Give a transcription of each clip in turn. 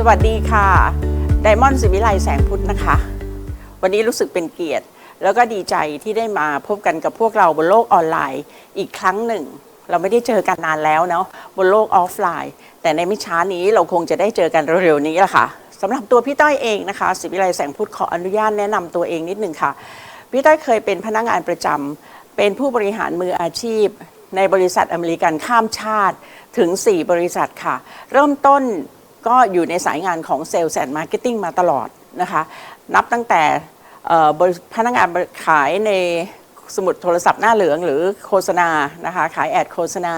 สวัสดีค่ะไดมอนด์ศิวิไลแสงพุทธนะคะ วันนี้รู้สึกเป็นเกียรติ แล้วก็ดีใจที่ได้มาพบกันกับพวกเราบนโลกออนไลน์อีกครั้งหนึ่ง เราไม่ได้เจอกันนานแล้วเนาะบนโลกออฟไลน์ แต่ในไม่ช้านี้เราคงจะได้เจอกันเร็วๆนี้แหละค่ะสำหรับตัวพี่ต้อยเองนะคะศิวิไลแสงพุทธขออนุญาตแนะนำตัวเองนิดหนึ่งค่ะ พี่ต้อยเคยเป็นพนักงานประจำเป็นผู้บริหารมืออาชีพในบริษัทอเมริกันข้ามชาติถึง 4 บริษัทค่ะ เริ่มต้น ก็อยู่ในสายงานของเซลล์แอนด์มาร์เก็ตติ้งมาตลอดนะคะ นับตั้งแต่พนักงานขายในสมุดโทรศัพท์หน้าเหลืองหรือโฆษณานะคะ ขายแอดโฆษณา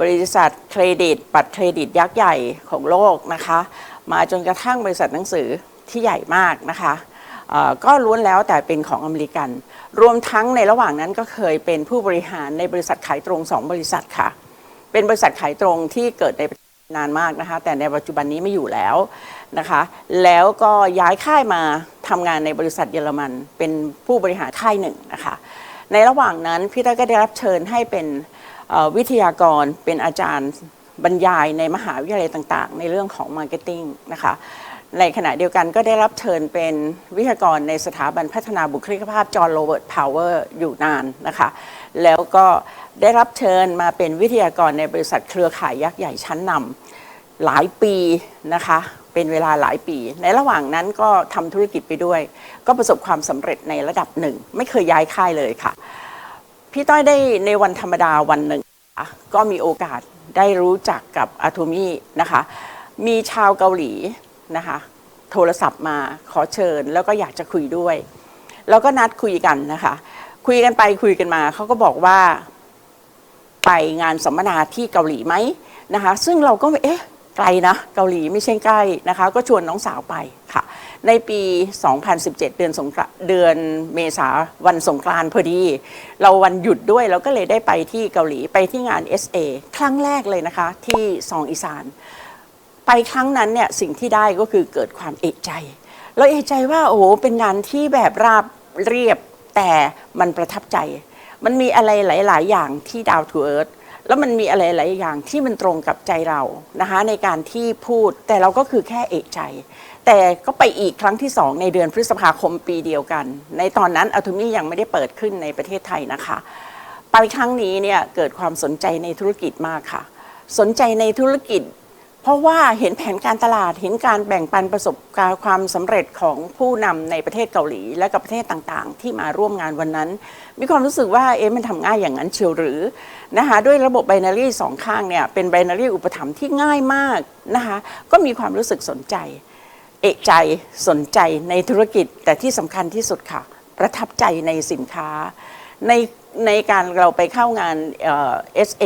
บริษัทเครดิตบัตรเครดิตยักษ์ใหญ่ของโลกนะคะ มาจนกระทั่งบริษัทหนังสือที่ใหญ่มากนะคะก็ล้วนแล้วแต่เป็นของอเมริกัน รวมทั้งในระหว่างนั้นก็เคยเป็นผู้บริหารในบริษัทขายตรง 2 บริษัทค่ะ เป็นบริษัทขายตรงที่เกิดใน นานมากนะคะ แต่ในปัจจุบันนี้ไม่อยู่แล้วนะคะ แล้วก็ย้ายค่ายมาทำงานในบริษัทเยอรมัน เป็นผู้บริหารค่ายหนึ่งนะคะ ในระหว่างนั้นพี่ต้อยก็ได้รับเชิญให้เป็นวิทยากรเป็นอาจารย์บรรยายในมหาวิทยาลัยต่างๆ ในเรื่องของมาร์เก็ตติ้งนะคะ ในขณะเดียวกันก็ได้รับเชิญเป็นวิทยากรในสถาบันพัฒนาบุคลิกภาพจอห์นโรเบิร์ตพาวเวอร์อยู่นานนะคะ แล้วก็ได้รับเชิญมาเป็นวิทยากรในบริษัทเครือข่ายยักษ์ใหญ่ชั้นนำหลายปีนะคะ เป็นเวลาหลายปี ในระหว่างนั้นก็ทำธุรกิจไปด้วย ก็ประสบความสำเร็จในระดับหนึ่ง ไม่เคยย้ายค่ายเลยค่ะ พี่ต้อยได้ในวันธรรมดาวันหนึ่ง ก็มีโอกาสได้รู้จักกับอาโทมี่นะคะ มีชาวเกาหลี นะคะ โทรศัพท์มาขอเชิญ แล้วก็อยากจะคุยด้วย แล้วก็นัดคุยกันนะคะ คุยกันไปคุยกันมาเขาก็บอกว่า ไปงานสัมมนาที่เกาหลีไหมนะคะ ซึ่งเราก็เอ๊ะไกลนะเกาหลีไม่ใช่ใกล้นะคะ ก็ชวนน้องสาวไปค่ะ ในปี 2017 เดือนสงกรานเดือนเมษาวันสงกรานต์พอดี เราวันหยุดด้วยเราก็เลยได้ไปที่เกาหลีไปที่งาน SA ครั้งแรกเลยนะคะที่ซองอีสาน ไปครั้งนั้นเนี่ยสิ่งที่ได้ก็คือเกิดความเอกใจเราเอกใจว่าโอ้โหเป็นงานที่แบบราบเรียบแต่มันประทับใจ มันมีอะไรหลาย ๆ อย่างที่ดาวทูเอิร์ธแล้วมันมีอะไรหลายอย่างที่มันตรงกับใจเรานะคะในการที่พูดแต่เราก็คือแค่เอกใจ แต่ก็ไปอีกครั้งที่สองในเดือนพฤษภาคมปีเดียวกัน ในตอนนั้นอัลทูมี่ยังไม่ได้เปิดขึ้นในประเทศไทยนะคะ ไปครั้งนี้เนี่ยเกิดความสนใจในธุรกิจมากค่ะ สนใจในธุรกิจ เพราะว่าเห็นแผนการตลาดเห็นการแบ่งปันประสบการณ์ความสำเร็จของผู้นำในประเทศเกาหลี และกับประเทศต่างๆ ที่มาร่วมงานวันนั้น มีความรู้สึกว่าเอ๊ะมันทำง่ายอย่างนั้นเชียวหรือนะคะด้วยระบบไบนารีสองข้างเนี่ยเป็นไบนารีอุปถัมภ์ที่ง่ายมากนะคะก็มีความรู้สึกสนใจ เอกใจสนใจในธุรกิจแต่ที่สำคัญที่สุดค่ะ ประทับใจในสินค้า ใน ในการเราไปเข้างานเอ่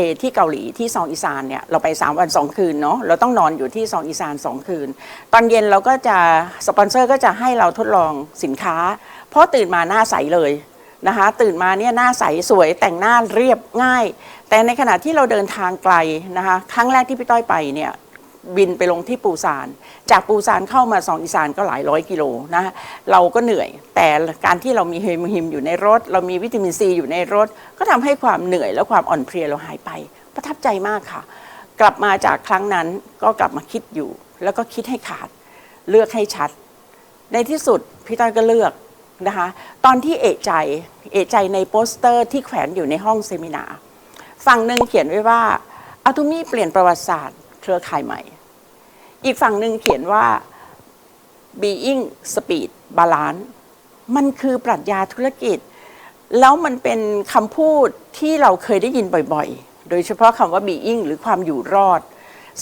อที่เกาหลีที่ซองอีสานเนี่ยเราไป 3 วัน 2 คืนเนาะเราต้องนอนอยู่ที่ซองอีสาน 2 คืน ตอนเย็นเราก็จะสปอนเซอร์ก็จะให้เราทดลองสินค้า เพราะตื่นมาหน้าใสเลยนะคะตื่นมาเนี่ยหน้าใสสวยแต่งหน้าเรียบง่าย แต่ในขณะที่เราเดินทางไกลนะคะครั้งแรกที่พี่ต้อยไปเนี่ย บินไปลงที่ปูซาน จากปูซานเข้ามาสองอีสานก็หลายร้อยกิโลนะเราก็เหนื่อย แต่การที่เรามีเฮมฮิมอยู่ในรถ เรามีวิตามินซีอยู่ในรถ ก็ทำให้ความเหนื่อยและความอ่อนเพลียเราหายไป ประทับใจมากค่ะ กลับมาจากครั้งนั้นก็กลับมาคิดอยู่ แล้วก็คิดให้ขาดเลือกให้ชัด ในที่สุดพี่ต้อยก็เลือกนะคะตอนที่เอกใจเอกใจในโปสเตอร์ที่แขวนอยู่ในห้องเซมินาฝั่งหนึ่งเขียนไว้ว่าอัตุมีเปลี่ยนประวัติศาสตร์ เครือข่ายใหม่ อีกฝั่งหนึ่งเขียนว่า being speed balance มันคือปรัชญาธุรกิจ แล้วมันเป็นคำพูดที่เราเคยได้ยินบ่อยๆ โดยเฉพาะคำว่า being หรือความอยู่รอด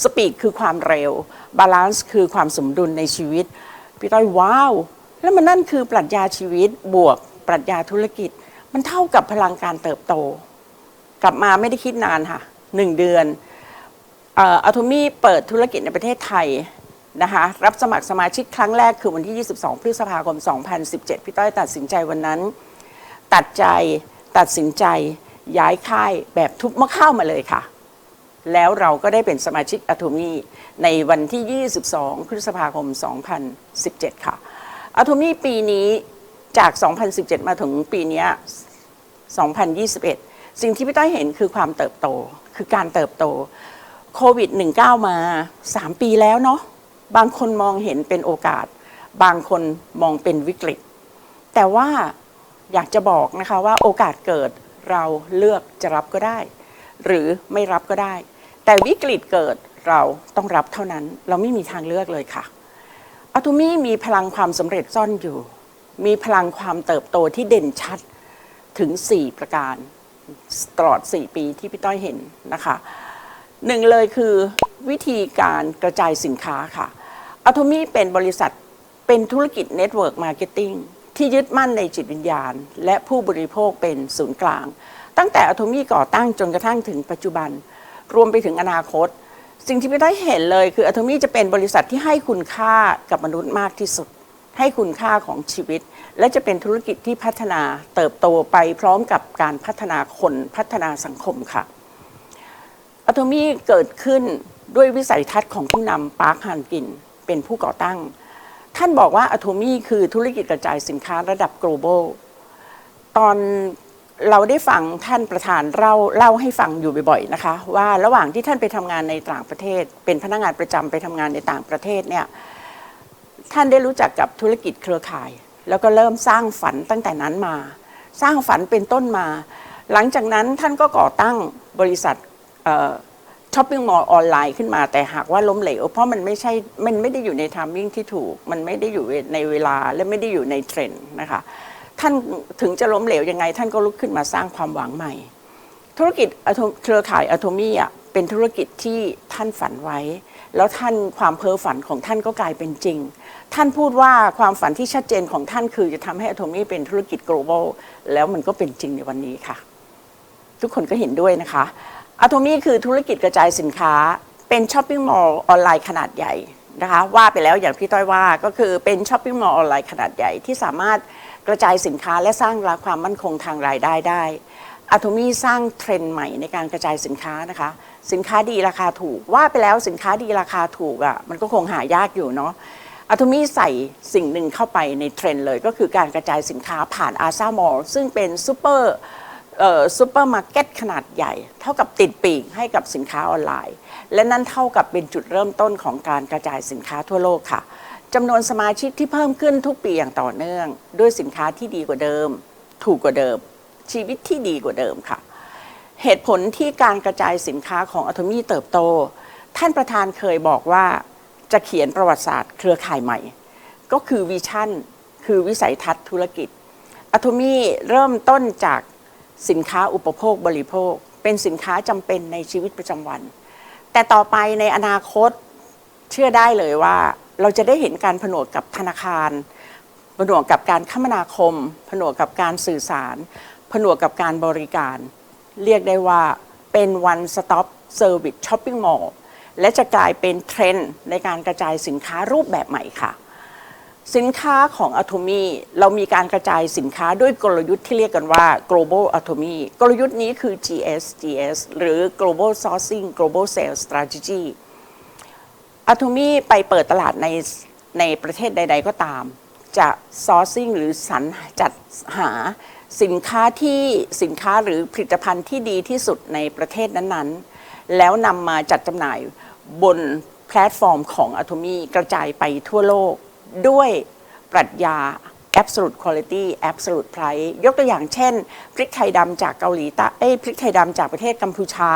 speed คือความเร็ว balance คือความสมดุลในชีวิต พี่ต้อยว้าว แล้วมันนั่นคือปรัชญาชีวิตบวกปรัชญาธุรกิจ มันเท่ากับพลังการเติบโต กลับมาไม่ได้คิดนานค่ะหนึ่งเดือน อัลโทมี่เปิดธุรกิจในประเทศไทยนะคะรับสมัครสมาชิกครั้งแรกคือวันที่ 22 พฤษภาคม 2017 พี่ต้อยตัดสินใจวันนั้น ตัดใจตัดสินใจย้ายค่ายแบบทุบมะเข้ามาเลยค่ะ แล้วเราก็ได้เป็นสมาชิกอะโทมี่ในวันที่ 22 พฤษภาคม 2017 ค่ะอะโทมี่ปีนี้จาก 2017 มาถึงปีนี้ย2021 สิ่งที่พี่ต้อยเห็นคือความเติบโตคือการเติบโต โควิด 19 มา 3 ปีแล้วเนาะบางคนมองเห็นเป็นโอกาส บางคนมองเป็นวิกฤต แต่ว่าอยากจะบอกนะคะว่าโอกาสเกิดเราเลือกจะรับก็ได้ หรือไม่รับก็ได้ แต่วิกฤตเกิดเราต้องรับเท่านั้น เราไม่มีทางเลือกเลยค่ะอะตมี่มีพลังความสำเร็จซ่อนอยู่ มีพลังความเติบโตที่เด่นชัดถึง 4 ประการ ตลอด 4 ปีที่พี่ต้อยเห็นนะคะ หนึ่งเลยคือวิธีการกระจายสินค้าค่ะอะตมี่เป็นบริษัทเป็นธุรกิจเน็ตเวิร์กมาร์เก็ตติ้งที่ยึดมั่นในจิตวิญญาณ และผู้บริโภคเป็นศูนย์กลาง ตั้งแต่อะตมี่ก่อตั้งจนกระทั่งถึงปัจจุบัน รวมไปถึงอนาคต สิ่งที่พี่ได้เห็นเลยคืออะตมี่จะเป็นบริษัทที่ให้คุณค่ากับมนุษย์มากที่สุด ให้คุณค่าของชีวิต และจะเป็นธุรกิจที่พัฒนาเติบโตไปพร้อมกับการพัฒนาคนพัฒนาสังคมค่ะ อะตมี่เกิดขึ้นด้วยวิสัยทัศน์ของผู้นำปาร์คฮันกิน เป็นผู้ก่อตั้ง ท่านบอกว่าอะโทมี่คือธุรกิจกระจายสินค้าระดับ global ตอนเราได้ฟังท่านประธานเล่าเล่าให้ฟังอยู่บ่อยๆนะคะ ว่าระหว่างที่ท่านไปทำงานในต่างประเทศ เป็นพนักงานประจำไปทำงานในต่างประเทศเนี่ยท่านได้รู้จักกับธุรกิจเครือข่าย แล้วก็เริ่มสร้างฝันตั้งแต่นั้นมา สร้างฝันเป็นต้นมา หลังจากนั้นท่านก็ก่อตั้งบริษัท ช้อปปิ้งมอลล์ออนไลน์ขึ้นมาแต่หากว่าล้มเหลว เพราะมันไม่ใช่ มันไม่ได้อยู่ในทามมิ่งที่ถูก มันไม่ได้อยู่ในเวลาและไม่ได้อยู่ในเทรนด์นะคะ ท่านถึงจะล้มเหลวยังไง ท่านก็ลุกขึ้นมาสร้างความหวังใหม่ ธุรกิจเครือข่ายอะโทมี่อะเป็นธุรกิจที่ท่านฝันไว้ แล้วท่านความเพ้อฝันของท่านก็กลายเป็นจริง ท่านพูดว่าความฝันที่ชัดเจนของท่านคือจะทำให้อะโทมี่เป็นธุรกิจ global แล้วมันก็เป็นจริงในวันนี้ค่ะ ทุกคนก็เห็นด้วยนะคะ อะโทมี่คือธุรกิจกระจายสินค้า เป็นช้อปปิ้งมอลล์ออนไลน์ขนาดใหญ่นะคะว่าไปแล้วอย่างพี่ต้อยว่าก็คือเป็นช้อปปิ้งมอลล์ออนไลน์ขนาดใหญ่ที่สามารถกระจายสินค้าและสร้างราความมั่นคงทางรายได้ได้อะโทมี่สร้างเทรนด์ใหม่ในการกระจายสินค้านะคะ สินค้าดีราคาถูกว่าไปแล้วสินค้าดีราคาถูกอะ่ะมันก็คงหายากอยู่เนาะอะโทมี่ใส่สิ่งหนึ่งเข้าไปในเทรนด์เลย ก็คือการกระจายสินค้าผ่านอาซามอลซึ่งเป็นซูเปอร์ ซูเปอร์มาร์เก็ตขนาดใหญ่ เท่ากับติดปีกให้กับสินค้าออนไลน์ และนั่นเท่ากับเป็นจุดเริ่มต้นของการกระจายสินค้าทั่วโลกค่ะจำนวนสมาชิกที่เพิ่มขึ้นทุกปีอย่างต่อเนื่อง ด้วยสินค้าที่ดีกว่าเดิม ถูกกว่าเดิม ชีวิตที่ดีกว่าเดิมค่ะ เหตุผลที่การกระจายสินค้าของอัตมี่เติบโต ท่านประธานเคยบอกว่าจะเขียนประวัติศาสตร์เครือข่ายใหม่ ก็คือวิชั่น คือวิสัยทัศน์ธุรกิจอัตมี่เริ่มต้นจาก สินค้าอุปโภคบริโภค เป็นสินค้าจำเป็นในชีวิตประจำวัน แต่ต่อไปในอนาคตเชื่อได้เลยว่า เราจะได้เห็นการผนวกกับธนาคาร ผนวกกับการคมนาคม ผนวกกับการสื่อสาร ผนวกกับการบริการ เรียกได้ว่าเป็น one stop service shopping mall และจะกลายเป็นเทรนด์ในการกระจายสินค้ารูปแบบใหม่ค่ะ สินค้าของ Atomy เรามีการกระจายสินค้าด้วยกลยุทธ์ที่เรียกกันว่า global Atomy กลยุทธ์นี้คือ GS GS หรือ global sourcing global sales strategy อะตมี่ไปเปิดตลาดในในประเทศใด ๆ ก็ตาม จะซอร์ซิ่งหรือสรรจัดหาสินค้าที่สินค้าหรือผลิตภัณฑ์ที่ดีที่สุดในประเทศนั้นๆ แล้วนำมาจัดจำหน่ายบนแพลตฟอร์มของอะตมี่กระจายไปทั่วโลก ด้วยปรัชญา absolute quality absolute price ยกตัวอย่างเช่น พริกไทยดำจากเกาหลีใต้เอ้พริกไทยดำจากประเทศกัมพูชา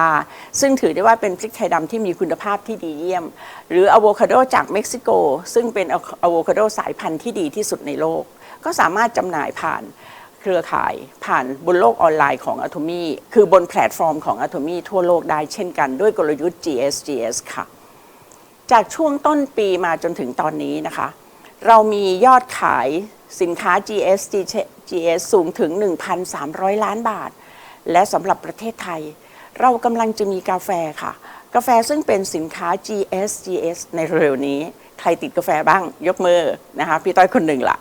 ซึ่งถือได้ว่าเป็นพริกไทยดำที่มีคุณภาพที่ดีเยี่ยม หรืออะโวคาโดจากเม็กซิโก ซึ่งเป็นอะโวคาโดสายพันธุ์ที่ดีที่สุดในโลก ก็สามารถจำหน่ายผ่านเครือข่ายผ่านบนโลกออนไลน์ของอะ t o มี่คือบนแพลตฟอร์มของอะ t o มี่ทั่วโลกได้เช่นกันด้วยกลยุทธ์ GSGS ค่ะ จากช่วงต้นปีมาจนถึงตอนนี้นะคะ เรามียอดขายสินค้า GS GS สูงถึง 1,300 ล้านบาท และสำหรับประเทศไทย เรากำลังจะมีกาแฟค่ะ กาแฟซึ่งเป็นสินค้า GS GS ในเร็วนี้ ใครติดกาแฟบ้างยกมือนะคะ พี่ต้อยคนหนึ่งละ่ะ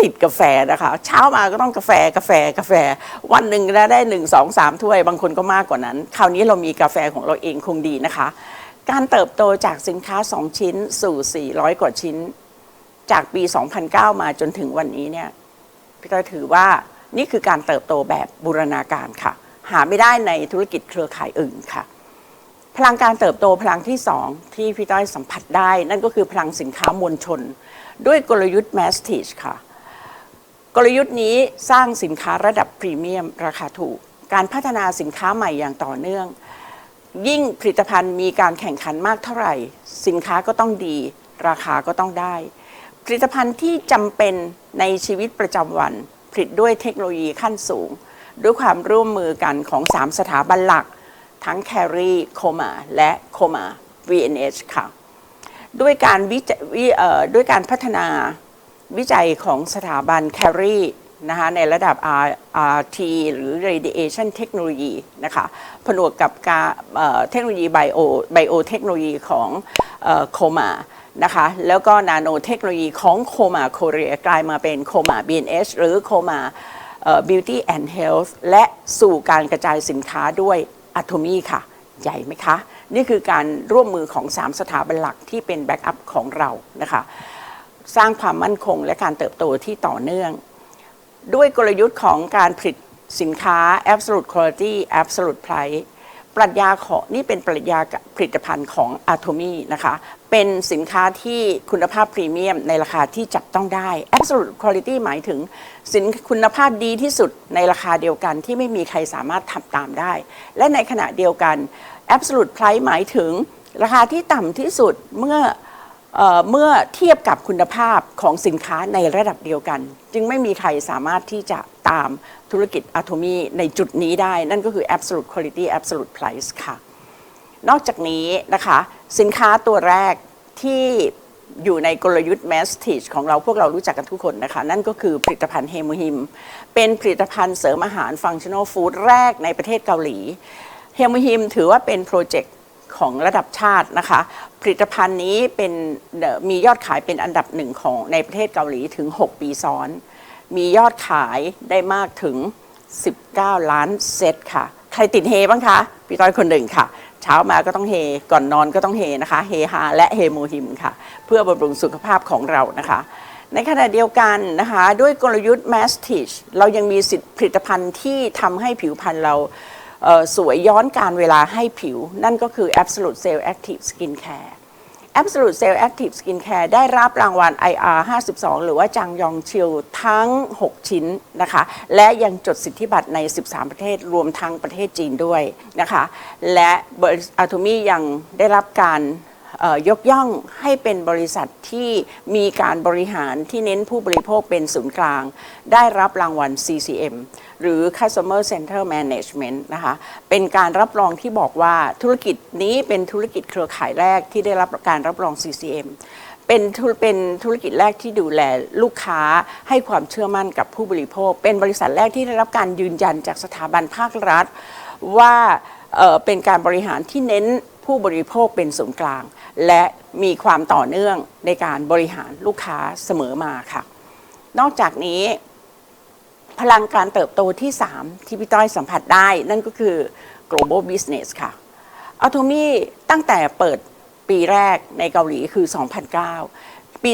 ติดกาแฟนะคะ เช้ามาก็ต้องกาแฟกาแฟกาแฟ วันหนึ่งได้หนึ่งสองสามถ้วย บางคนก็มากกว่านั้น คราวนี้เรามีกาแฟของเราเองคงดีนะคะ การเติบโตจากสินค้า 2 ชิ้นสู่ 400 กว่าชิ้น จากปี 2009 มาจนถึงวันนี้เนี่ยพี่ต้อยถือว่านี่คือการเติบโตแบบบูรณาการค่ะ หาไม่ได้ในธุรกิจเครือข่ายอื่นค่ะ พลังการเติบโตพลังที่สองที่พี่ต้อยสัมผัสได้ นั่นก็คือพลังสินค้ามวลชน ด้วยกลยุทธ์ Mass t e a c h ค่ะ กลยุทธ์นี้สร้างสินค้าระดับพรีเมียมราคาถูก การพัฒนาสินค้าใหม่อย่างต่อเนื่อง ยิ่งผลิตภัณฑ์มีการแข่งขันมากเท่าไหร่ สินค้าก็ต้องดี ราคาก็ต้องได้ ผลิตภัณฑ์ที่จำเป็นในชีวิตประจำวัน ผลิตด้วยเทคโนโลยีขั้นสูง ด้วยความร่วมมือกันของ 3 สถาบันหลัก ทั้ง Carry Coma และ Coma VNH ค่ะ ด้วยการวิจัยด้วยการพัฒนาวิจัยของสถาบัน Carry นะคะในระดับ RT หรือ Radiation Technology นะคะผนวกกับการเทคโนโลยีไบโอไบโอเทคโนโลยีของโคมา นะคะแล้วก็นาโนเทคโนโลยีของโคมาโคเรียกลายมาเป็นโคมา BNH หรือโคมา Beauty and Health และสู่การกระจายสินค้าด้วย a t o m y ค่ะ ใหญ่ไหมคะ นี่คือการร่วมมือของ 3 สถาบันหลักที่เป็นแบ็กอัพของเรานะคะ สร้างความมั่นคงและการเติบโตที่ต่อเนื่อง ด้วยกลยุทธ์ของการผลิตสินค้า absolute quality absolute price ปรัชญาของนี่เป็นปรัชญาผลิตภัณฑ์ของ Atomy นะคะ เป็นสินค้าที่คุณภาพพรีเมียมในราคาที่จับต้องได้ absolute quality หมายถึง สินคุณภาพดีที่สุดในราคาเดียวกันที่ไม่มีใครสามารถทำตามได้ และในขณะเดียวกัน absolute price หมายถึง ราคาที่ต่ำที่สุดเมื่อเอ่อเมื่อเทียบกับคุณภาพของสินค้าในระดับเดียวกัน จึงไม่มีใครสามารถที่จะ ตามธุรกิจอะโทมีในจุดนี้ได้ นั่นก็คือ absolute quality absolute price ค่ะ นอกจากนี้นะคะ สินค้าตัวแรกที่อยู่ในกลยุทธ์ mass t e ของเราพวกเรารู้จักกันทุกคนนะคะ นั่นก็คือผลิตภัณฑ์เฮโมฮิม เป็นผลิตภัณฑ์เสริมอาหาร functional food แรกในประเทศเกาหลี เฮโมฮิมถือว่าเป็นโปรเจกต์ของระดับชาตินะคะ ผลิตภัณฑ์นี้เป็นมียอดขายเป็นอันดับหนึ่งของในประเทศเกาหลีถึง 6 ปีซ้อน มียอดขายได้มากถึง 19 ล้านเซตค่ะ ใครติดเฮบ้างคะ พี่ต้อยคนหนึ่งค่ะ เช้ามาก็ต้องเฮ ก่อนนอนก็ต้องเฮนะคะ เฮฮาและเฮโมฮิมค่ะ เพื่อบำรุงสุขภาพของเรานะคะในขณะเดียวกันนะคะด้วยกลยุทธ์ Mass t e a c h เรายังมีสิทธิผลิตภัณฑ์ที่ทำให้ผิวพรรณเราเสวยย้อนการเวลาให้ผิว นั่นก็คือ Absolute Cell Active Skin Care Absolute Cell Active Skin Care ได้รับรางวัล IR 52 หรือว่าจางยองชิลทั้ง 6 ชิ้นนะคะ และยังจดสิทธิบัตรใน 13 ประเทศรวมทั้งประเทศจีนด้วยนะคะ และบริษัทอาโทมี่ยังได้รับการ ยกย่องให้เป็นบริษัทที่มีการบริหารที่เน้นผู้บริโภคเป็นศูนย์กลาง ได้รับรางวัล CCM หรือ Customer Center Management นะคะ เป็นการรับรองที่บอกว่าธุรกิจนี้เป็นธุรกิจเครือข่ายแรกที่ได้รับการรับรอง CCM เป็นธุเป็นธุรกิจแรกที่ดูแลลูกค้าให้ความเชื่อมั่นกับผู้บริโภค เป็นบริษัทแรกที่ได้รับการยืนยันจากสถาบันภาครัฐ ว่าเเป็นการบริหารที่เน้น ผู้บริโภคเป็นศูนย์กลาง และมีความต่อเนื่องในการบริหารลูกค้าเสมอมาค่ะ นอกจากนี้ พลังการเติบโตที่ 3 ที่พี่ต้อยสัมผัสได้ นั่นก็คือ global business ค่ะ a t o m y ตั้งแต่เปิดปีแรกในเกาหลีคือ 2009 ปี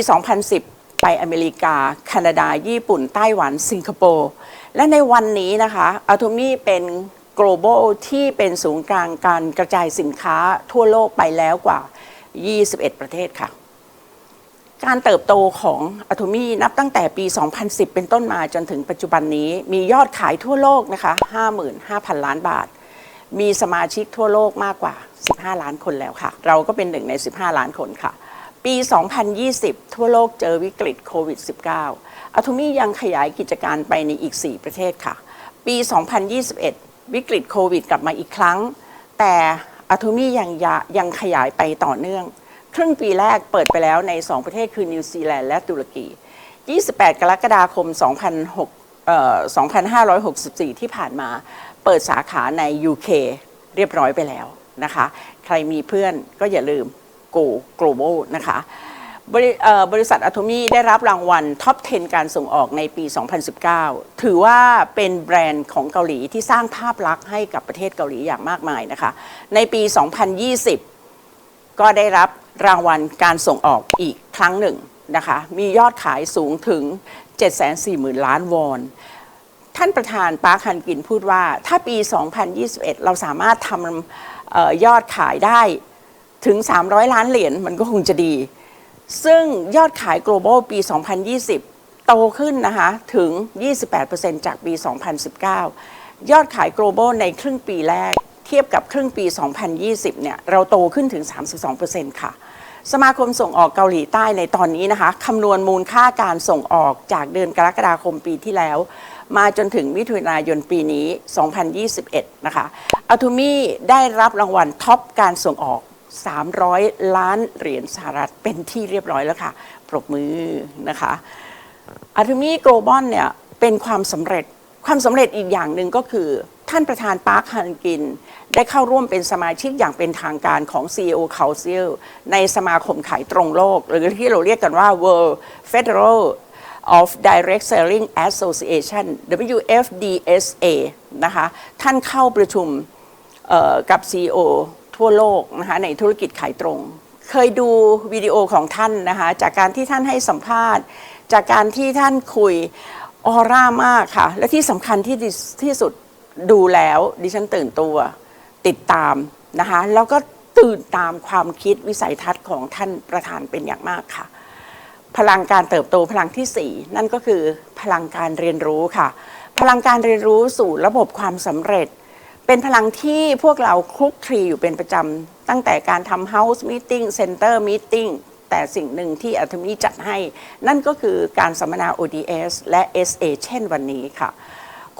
2010 ไปอเมริกา แคนาดา ญี่ปุ่น ไต้หวัน สิงคโปร์ และในวันนี้นะคะ a t o m y เป็น global ที่เป็นศูนย์กลางการกระจายสินค้าทั่วโลกไปแล้วกว่า 21 ประเทศค่ะ การเติบโตของอะโทมีนับตั้งแต่ปี 2010 เป็นต้นมาจนถึงปัจจุบันนี้ มียอดขายทั่วโลกนะคะ 55,000 ล้านบาท มีสมาชิกทั่วโลกมากกว่า 15 ล้านคนแล้วค่ะ เราก็เป็นหนึ่งใน 15 ล้านคนค่ะ ปี 2020 ทั่วโลกเจอวิกฤตโควิด -19 อะโทมียังขยายกิจการไปในอีก 4 ประเทศค่ะ ปี 2021 วิกฤตโควิดกลับมาอีกครั้ง แต่อะโทมียังย,ยังขยายไปต่อเนื่อง ครึ่งปีแรกเปิดไปแล้วใน 2 ประเทศคือนิวซีแลนด์และตุรกี 28 กรกฎาคม2006 2,564 ที่ผ่านมา เปิดสาขาใน UK เรียบร้อยไปแล้วนะคะ ใครมีเพื่อนก็อย่าลืม Go Global นะคะ บริบริษัทอะโทมี่ได้รับรางวัลท็อป 10 การส่งออกในปี 2019 ถือว่าเป็นแบรนด์ของเกาหลีที่สร้างภาพลักษณ์ให้กับประเทศเกาหลีอย่างมากมายนะคะ ในปี 2020 ก็ได้รับรางวัลการส่งออกอีกครั้งหนึ่งนะคะ มียอดขายสูงถึง 740,000 ล้านวอน ท่านประธานปาร์คฮันกินพูดว่า ถ้าปี 2021 เราสามารถทำออยอดขายได้ถึง 300 ล้านเหรียญมันก็คงจะดี ซึ่งยอดขาย global ปี 2020 โตขึ้นนะคะถึง 28%จากปี 2019 ยอดขาย global ในครึ่งปีแรก เทียบกับครึ่งปี 2020 เนี่ย เราโตขึ้นถึง 32%ค่ะ สมาคมส่งออกเกาหลีใต้ในตอนนี้นะคะคำนวณมูลค่าการส่งออกจากเดือนกรกฎาคมปีที่แล้ว มาจนถึงมิถุนายนปีนี้ 2021 นะคะอัตุมี่ได้รับรางวัลท็อปการส่งออก 300 ล้านเหรียญสหรัฐเป็นที่เรียบร้อยแล้วค่ะ ปรบมือนะคะอัตุมี่โกลบอลเนี่ยเป็นความสำเร็จความสำเร็จอีกอย่างหนึ่งก็คือ ท่านประธานปาร์คฮันกิน ได้เข้าร่วมเป็นสมาชิกอย่างเป็นทางการของ CEO Council ในสมาคมขายตรงโลก หรือที่เราเรียกกันว่า World Federal of Direct Selling Association WFDSA นะคะ ท่านเข้าประชุมกับ CEO ทั่วโลกนะคะในธุรกิจขายตรง เคยดูวิดีโอของท่านนะคะจากการที่ท่านให้สัมภาษณ์ จากการที่ท่านคุยออร่ามากค่ะ และที่สำคัญที่ที่สุดดูแล้วดิฉันตื่นตัวติดตามนะคะแล้วก็ตื่นตามความคิดวิสัยทัศน์ของท่านประธานเป็นอย่างมากค่ะ พลังการเติบโตพลังที่ 4 นั่นก็คือพลังการเรียนรู้ค่ะ พลังการเรียนรู้สู่ระบบความสำเร็จ เป็นพลังที่พวกเราคลุกคลีอยู่เป็นประจำ ตั้งแต่การทำ House Meeting Center Meeting แต่สิ่งหนึ่งที่อัธมีจัดให้ นั่นก็คือการสัมมนา ODS และ SA เช่นวันนี้ค่ะ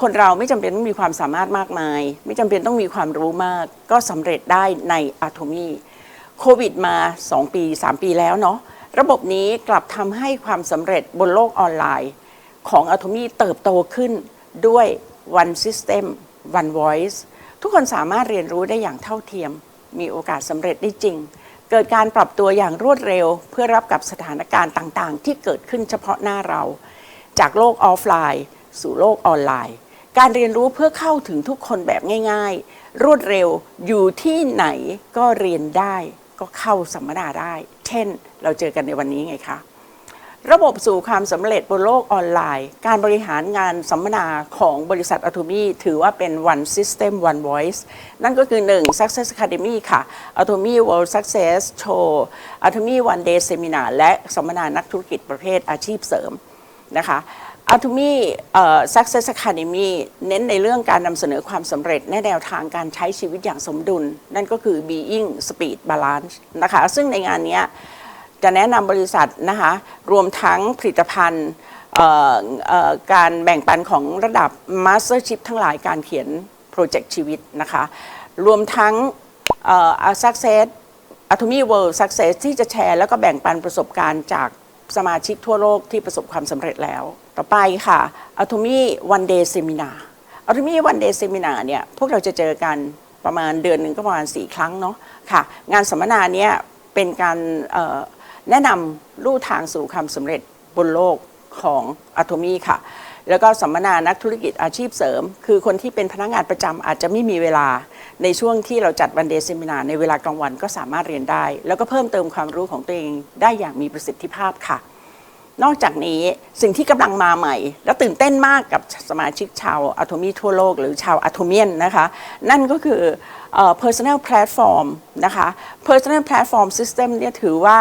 คนเราไม่จำเป็นต้องมีความสามารถมากมาย ไม่จำเป็นต้องมีความรู้มาก ก็สำเร็จได้ในอะโทมีโควิดมา 2 ปี 3 ปีแล้วเนาะระบบนี้กลับทำให้ความสำเร็จบนโลกออนไลน์ ของอะโทมีเติบโตขึ้นด้วย one system one voice ทุกคนสามารถเรียนรู้ได้อย่างเท่าเทียม มีโอกาสสำเร็จได้จริง เกิดการปรับตัวอย่างรวดเร็ว เพื่อรับกับสถานการณ์ต่างๆ ที่เกิดขึ้นเฉพาะหน้าเรา จากโลกออฟไลน์ สู่โลกออนไลน์ การเรียนรู้เพื่อเข้าถึงทุกคนแบบง่าย ๆ รวดเร็วอยู่ที่ไหนก็เรียนได้ ก็เข้าสัมมนาได้ เช่น เราเจอกันในวันนี้ไงคะ ระบบสู่ความสำเร็จบนโลกออนไลน์ การบริหารงานสัมมนาของบริษัท a t o m y ถือว่าเป็น one system one voice นั่นก็คือ 1. Success Academy ค่ะ a t o m y World Success Show a t o m y One Day Seminar และสัมมนานักธุรกิจประเภทอาชีพเสริมนะคะ a t o m y Success Academy เน้นในเรื่องการนำเสนอความสำเร็จในแนวทางการใช้ชีวิตอย่างสมดุล นั่นก็คือ being speed balance นะคะ ซึ่งในงานเนี้ย จะแนะนำบริษัทนะคะรวมทั้งผลิตภัณฑ์การแบ่งปันของระดับ Mastership ทั้งหลายการเขียนโปรเจกต์ชีวิตนะคะ รวมทั้งอ่อ Success Atomy World Success ที่จะแชร์แล้วก็แบ่งปันประสบการณ์จากสมาชิกทั่วโลกที่ประสบความสำเร็จแล้ว ต่อไปค่ะ Atomy One Day Seminar Atomy One Day Seminar เนี่ยพวกเราจะเจอกันประมาณเดือนหนึ่งก็ประมาณ 4 ครั้งเนาะค่ะ งานสัมมนาเนี้ยเป็นการ แนะนำลู่ทางสู่ความสำเร็จบนโลกของอะโทมีค่ะ แล้วก็สัมมนานักธุรกิจอาชีพเสริม คือคนที่เป็นพนักงานประจำอาจจะไม่มีเวลา ในช่วงที่เราจัดวันเดย์เซมินาในเวลากลางวันก็สามารถเรียนได้ แล้วก็เพิ่มเติมความรู้ของตัวเองได้อย่างมีประสิทธิภาพค่ะ นอกจากนี้สิ่งที่กำลังมาใหม่ และตื่นเต้นมากกับสมาชิกชาวอะโทมีทั่วโลก หรือชาวอะโทเมียนนะคะ นั่นก็คือออ personal platform นะคะ personal platform system เนี่ยถือว่า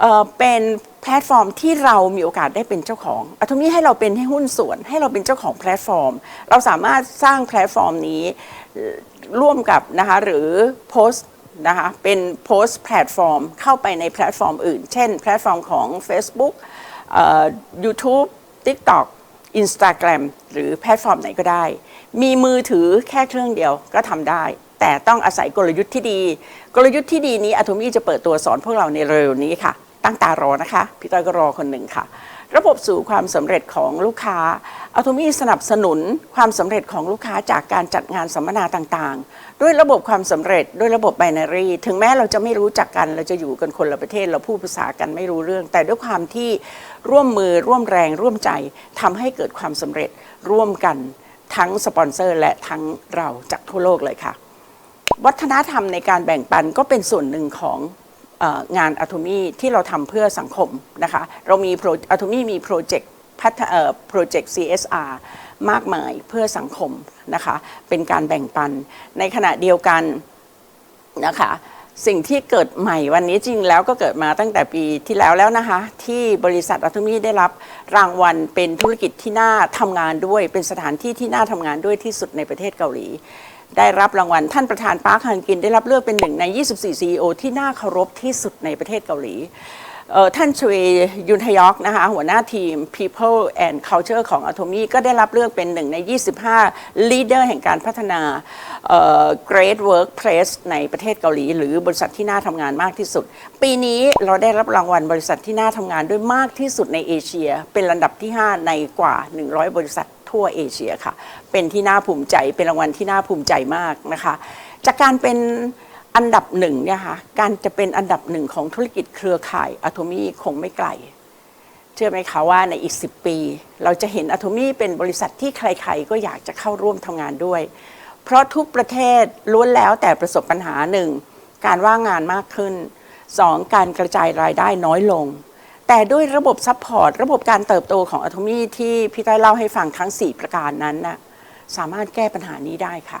เอ่อเป็นแพลตฟอร์มที่เรามีโอกาสได้เป็นเจ้าของอัตมีให้เราเป็นให้หุ้นส่วน ให้เราเป็นเจ้าของแพลตฟอร์ม เราสามารถสร้างแพลตฟอร์มนี้ร่วมกับนะคะหรือโพสนะคะเป็นโพสแพลตฟอร์มเข้าไปในแพลตฟอร์มอื่น เช่น แพลตฟอร์มของ Facebook เอ่อ YouTube TikTok Instagram หรือแพลตฟอร์มไหนก็ได้ มีมือถือแค่เครื่องเดียวก็ทำได้ แต่ต้องอาศัยกลยุทธ์ที่ดี กลยุทธ์ที่ดีนี้อะโทมี่จะเปิดตัวสอนพวกเราในเร็วนี้ค่ะ ตั้งตารอนะคะ พี่ต้อยก็รอคนหนึ่งค่ะ ระบบสู่ความสำเร็จของลูกค้าอะโทมี่สนับสนุนความสำเร็จของลูกค้าจากการจัดงานสัมมนาต่างๆ ด้วยระบบความสำเร็จด้วยระบบไบนารีถึงแม้เราจะไม่รู้จักกัน เราจะอยู่กันคนละประเทศ เราพูดภาษากันไม่รู้เรื่อง แต่ด้วยความที่ร่วมมือร่วมแรงร่วมใจทำให้เกิดความสำเร็จร่วมกันทั้งสปอนเซอร์ และทั้งเราจากทั่วโลกเลยค่ะ วัฒนธรรมในการแบ่งปันก็เป็นส่วนหนึ่งของ งานอะโทมีที่เราทำเพื่อสังคมนะคะเรามีอะโทมีมีโปรเจกต์พัฒโปรเจกต์ CSR มากมายเพื่อสังคมนะคะเป็นการแบ่งปัน ในขณะเดียวกันนะคะสิ่งที่เกิดใหม่วันนี้จริงแล้วก็เกิดมาตั้งแต่ปีที่แล้วแล้วนะคะ ที่บริษัทอัตมีได้รับรางวัลเป็นธุรกิจที่น่าทำงานด้วย เป็นสถานที่ที่น่าทำงานด้วยที่สุดในประเทศเกาหลี ได้รับรางวัลท่านประธานปาร์คฮังกิน ได้รับเลือกเป็นหนึ่งใน 24 CEO ที่น่าเคารพที่สุดในประเทศเกาหลีท่านชเวยุนทยอกนะคะหัวหน้าทีม People and Culture ของ Atomy ก็ได้รับเลือกเป็นหนึ่งใน 25 leader แห่งการพัฒนา Great Workplace ในประเทศเกาหลี หรือบริษัทที่น่าทำงานมากที่สุด ปีนี้เราได้รับรางวัลบริษัทที่น่าทำงานด้วยมากที่สุดในเอเชีย เป็นลำดับที่ 5 ในกว่า 100 บริษัท ทั่วเอเชียค่ะ เป็นที่น่าภูมิใจเป็นรางวัลที่น่าภูมิใจมากนะคะ จากการเป็นอันดับหนึ่งเนี่ยค่ะการจะเป็นอันดับหนึ่งของธุรกิจเครือข่ายอะโทมี่คงไม่ไกล เชื่อไหมคะว่าในอีก 10 ปี เราจะเห็นอะโทมี่เป็นบริษัทที่ใครๆ ก็อยากจะเข้าร่วมทำงานด้วย เพราะทุกประเทศล้วนแล้วแต่ประสบปัญหาหนึ่งการว่างงานมากขึ้นสองการกระจายรายได้น้อยลง แต่ด้วยระบบซัพพอร์ตระบบการเติบโตของอะโทมีที่พี่ต้อยเล่าให้ฟังทั้ง 4 ประการนั้นนะสามารถแก้ปัญหานี้ได้ค่ะ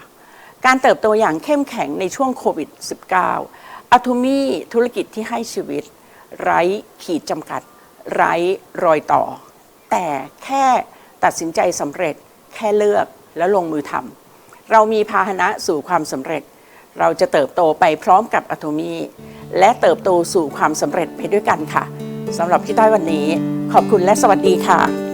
การเติบโตอย่างเข้มแข็งในช่วงโควิด -19 อัตมี่ธุรกิจที่ให้ชีวิต ไร้ขีดจำกัด ไร้รอยต่อ แต่แค่ตัดสินใจสำเร็จแค่เลือกแล้วลงมือทำเรามีพาหนะสู่ความสำเร็จ เราจะเติบโตไปพร้อมกับอัตมี่และเติบโตสู่ความสำเร็จไปด้วยกันค่ะ สำหรับพี่ต้อยวันนี้ ขอบคุณและสวัสดีค่ะ